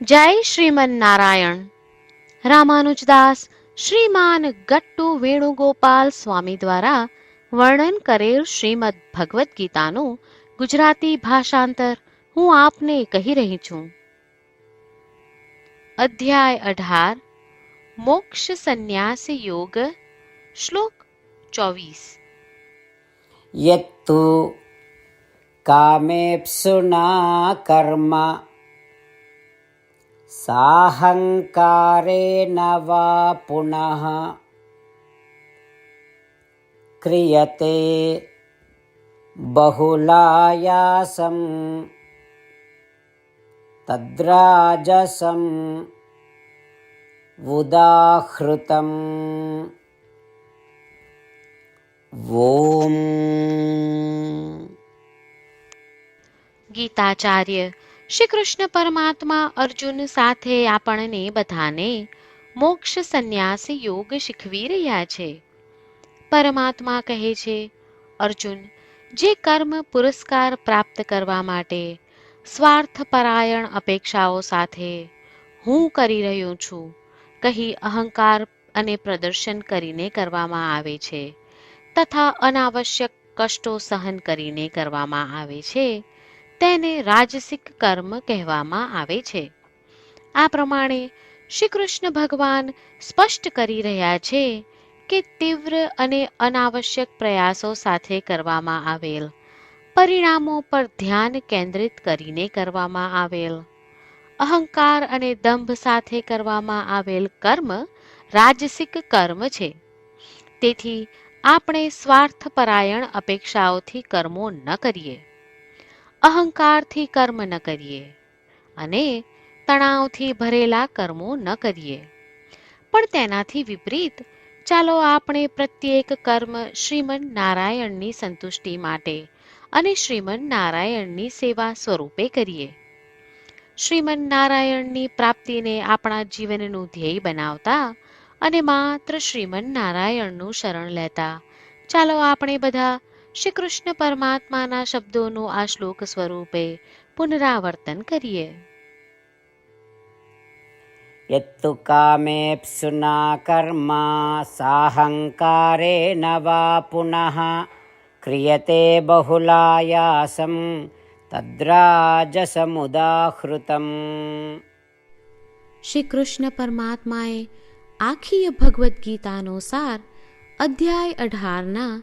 જય શ્રીમન નારાયણ. રામાનુજદાસ શ્રીમાન ગટ્ટુ વેણુગોપાલ સ્વામી દ્વારા વર્ણન કરેલ શ્રીમદ ભગવદ્ ગીતાનું ગુજરાતી ભાષાંતર હું આપને કહી રહી છું. અધ્યાય અઢાર, મોક્ષ સંન્યાસ યોગ, શ્લોક ચોવીસ. યત્તુ કામેપ્સુના કર્મા साहङ्कारेण वा पुनः क्रियते बहुलायासं तद्राजसम् उदाहृतम्। ॐ गीताचार्य શ્રી કૃષ્ણ પરમાત્મા અર્જુન સાથે આપણને બધાને મોક્ષ સંન્યાસ યોગ શીખવી રહ્યા છે. પરમાત્મા કહે છે, અર્જુન, જે કર્મ પુરસ્કાર પ્રાપ્ત કરવા માટે સ્વાર્થપરાયણ અપેક્ષાઓ સાથે હું કરી રહ્યો છું, કહી અહંકાર અને પ્રદર્શન કરીને કરવામાં આવે છે, તથા અનાવશ્યક કષ્ટો સહન કરીને કરવામાં આવે છે. તેને રાજસિક કર્મ કહેવામાં આવે છે. આ પ્રમાણે શ્રી કૃષ્ણ ભગવાન સ્પષ્ટ કરી રહ્યા છે કે તીવ્ર અને અનાવશ્યક પ્રયાસો સાથે કરવામાં આવેલ પરિણામો પર ધ્યાન કેન્દ્રિત કરીને કરવામાં આવેલ. અહંકાર અને દંભ સાથે કરવામાં આવેલ કર્મ રાજસિક કર્મ છે. તેથી આપણે સ્વાર્થપરાયણ અપેક્ષાઓથી કર્મો ન કરીએ. અહંકારથી કર્મ ન કરીએ અને તણાવથી ભરેલા કર્મો ન કરીએ. પણ તેનાથી વિપરીત, ચાલો આપણે પ્રત્યેક કર્મ શ્રીમન નારાયણની સંતુષ્ટિ માટે અને શ્રીમન નારાયણની સેવા સ્વરૂપે કરીએ. શ્રીમન નારાયણની પ્રાપ્તિને આપણા જીવનનું ધ્યેય બનાવતા અને માત્ર શ્રીમન નારાયણનું શરણ લેતા, ચાલો આપણે બધા શ્રી કૃષ્ણ પરમાત્માના શબ્દોનું આ શ્લોક સ્વરૂપે પુનરાવર્તન કરીએ. યત્તુ કામેપ્સુના કર્મા સાહંકારે નવા પુનઃ ક્રિયતે બહુલાયાસમ તદ્રાજસમુદાહૃતમ શ્રી કૃષ્ણ પરમાત્માએ આખી ભગવદ્ ગીતાનો સાર અધ્યાય અઢારના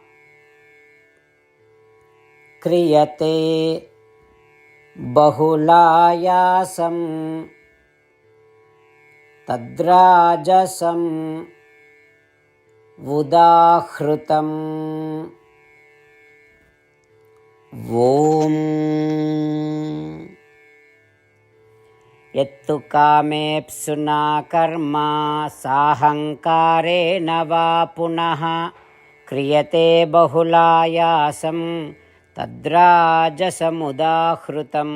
क्रियते बहुलायासं तद्राजसम् उदाहृतम्। ॐ यत्तु कामेप्सुना कर्म साहङ्कारेण वा पुनः क्रियते बहुलायासं तद्राजसमुदाहृतम्